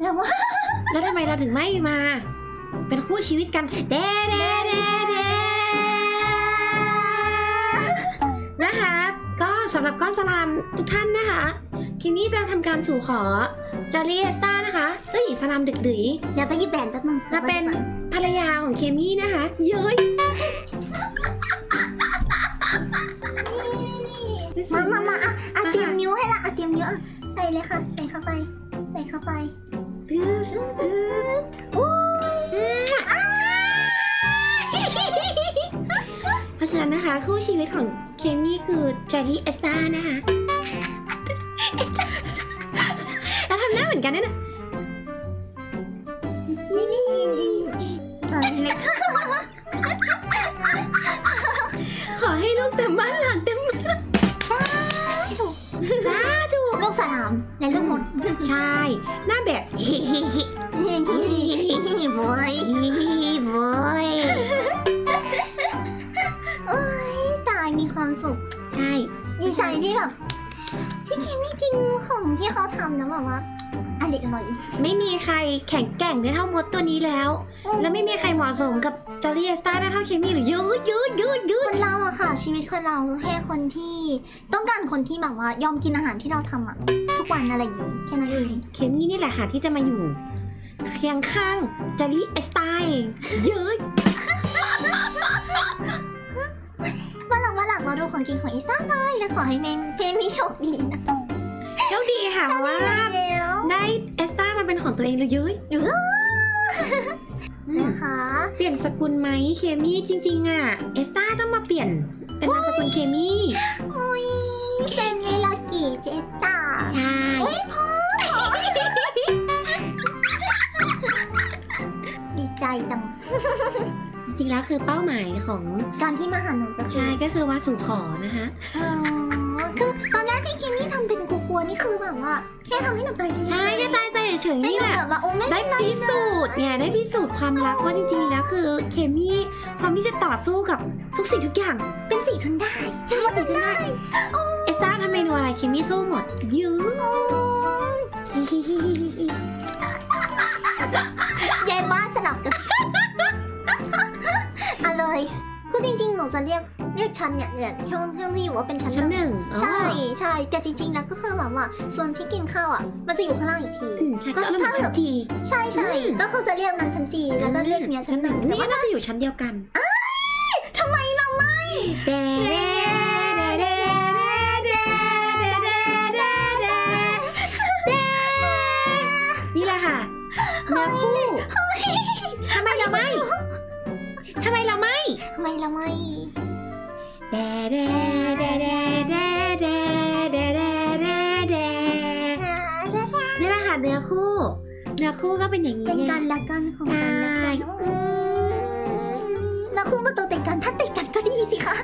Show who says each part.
Speaker 1: แล้วว่า
Speaker 2: แล้วทำไมเราถึงไม่มา เป็นคู่ชีวิตกันเด้เด้เด้เด้นะคะ ก็สำหรับก้อนสลามทุกท่านนะคะคินนี่จะทำการสู่ขอจอรี่เอสตานะคะเจ้าหญิงสลามดึกดื๋ย
Speaker 1: เดี๋ยวไปหยิบแบนแป๊บนึง
Speaker 2: มาเป็นภรรยาของเคมี่นะคะเย้ย
Speaker 1: มามามาอะอะเตรียมนิ้วให้ละอะเตรียมนิ้วอะใส่เลยค่ะ ใส่เข้าไป ใส่เข้าไป
Speaker 2: ตื้อตื้อ
Speaker 1: อู้
Speaker 2: เพราะฉะนั้นนะคะ คู่ชีวิตของเคมี่คือจอรี่เอสตานะคะแล้วทำหน้าเหมือนกันด้วยนะ
Speaker 1: นี่นี่ตอนนี้เลยค่ะ
Speaker 2: ขอให้ลูกเต็มบ้านหลานเต็มเมือง
Speaker 1: ถูก ลูกสนามและลูกมด
Speaker 2: ใช่ หน้าแบบฮิฮิฮิ
Speaker 1: เฮ้ยเฮ้ยเฮ้ยบอย
Speaker 2: ฮิฮิบอย
Speaker 1: โอ้ยตายมีความสุข
Speaker 2: ใช่
Speaker 1: ดีใจที่แบบ ที่เคมี่กินของที่เขาทำนะแบบว่า อร่อยอร่อย
Speaker 2: ไม่มีใครแข็งแกร่งได้เท่ามดตัวนี้แล้ว และไม่มีใครเหมาะสมกับจอรี่เอสตาได้เท่าเคมี่หรือยืดยืดยืดยื
Speaker 1: ค
Speaker 2: ด
Speaker 1: นเราอะค่ะ ชีวิตคนเราแค่คนที่ ต้องการคนที่แบบว่ายอมกินอาหารที่เราทำอะทุกวันอะไรอย่างงี้แค่นั้นเอง
Speaker 2: เคมี่นี่แหละค่ะที่จะมาอยู่เคียงข้างจอรี่เอสตายืด
Speaker 1: ว่าหลังว่าหลังเราดูของกินของอีสตาหน่อยแล้วขอให้เมนเพมมีโชคดีนะ
Speaker 2: โชคดีค่ะเพราะว่า ตัวเองเลยยืดอืม
Speaker 1: นะคะ
Speaker 2: เปลี่ยนสกุลไหมเคมี่จริง ๆอะเอสตาต้องมาเปลี่ยน เป็นนามสกุลเคมี่
Speaker 1: อุ้ยเป็นเวลากี่เจสตา
Speaker 2: ใช่
Speaker 1: ดีใจจัง
Speaker 2: จริงๆแล้วคือเป้าหมายของ
Speaker 1: การที่มาหาหนูก็คือ
Speaker 2: ใช่ก็คือว่าสู่ขอนะคะ
Speaker 1: อ๋อคือตอนแรกที่เคมี่ทำเป็นกลั วๆนี่คือแบบว่าแค่ทำให้หนูตายใจ
Speaker 2: ใช่แค่ตายใจเฉยๆ
Speaker 1: ให้
Speaker 2: นี่
Speaker 1: หนู
Speaker 2: แหละ
Speaker 1: แบบว่าโอ้ไม่
Speaker 2: ได้
Speaker 1: เป็นไร
Speaker 2: พิสูจน์ไงได้พิสูจน์ความรักว่าจริงๆแล้วคือ เคมี่ความที่จะต่อสู้กับทุกสิ่งทุกอย่าง
Speaker 1: เป็นสีทุนได้
Speaker 2: ใช่สิได้เอสตาทำเมนูอะไรเคมี่สู้หมดยื้อ
Speaker 1: ยายบ้านสลับกัน อะเลยคือจริงๆ หนูจะเรียก เรียกชั้นเนี่ยเนี่ยช่องช่องที่อยู่ว่าเป็นชั้นหนึ่งใช่ใช่แต่จริงล้วก็คือแบบว่าส่วนที่กินข้าวอะ มันจะอยู่ข้างล่างอีกที
Speaker 2: ก็ก็แล้วเหนชั้นจี
Speaker 1: ใช่ใช่
Speaker 2: อืม
Speaker 1: ก็คือจะเรียกนั้นชั้นจีแล้วก็เรียกเนี้ยชั้นหนึ่งแต่ว่า
Speaker 2: น่าจะอยู่ชั้นเดียวกัน
Speaker 1: ทำไมเราไม่
Speaker 2: เดนี่แหละค่ะคู่ทำไมเราไม่ทำไมเราไม่
Speaker 1: ทำไมเราไม่
Speaker 2: เด้เด้เด้เด้เด้เด้เด้เด้เด้เด้นี่แหละค่ะเนื้อคู่ เนื้อคู่ก็เป็นอย่างนี้
Speaker 1: เป็น
Speaker 2: ไง
Speaker 1: กันและกันของกันและกัน
Speaker 2: ใช่
Speaker 1: แล้วคู่มาตัวติดกันถ้าติดกันก็ดีสิคะ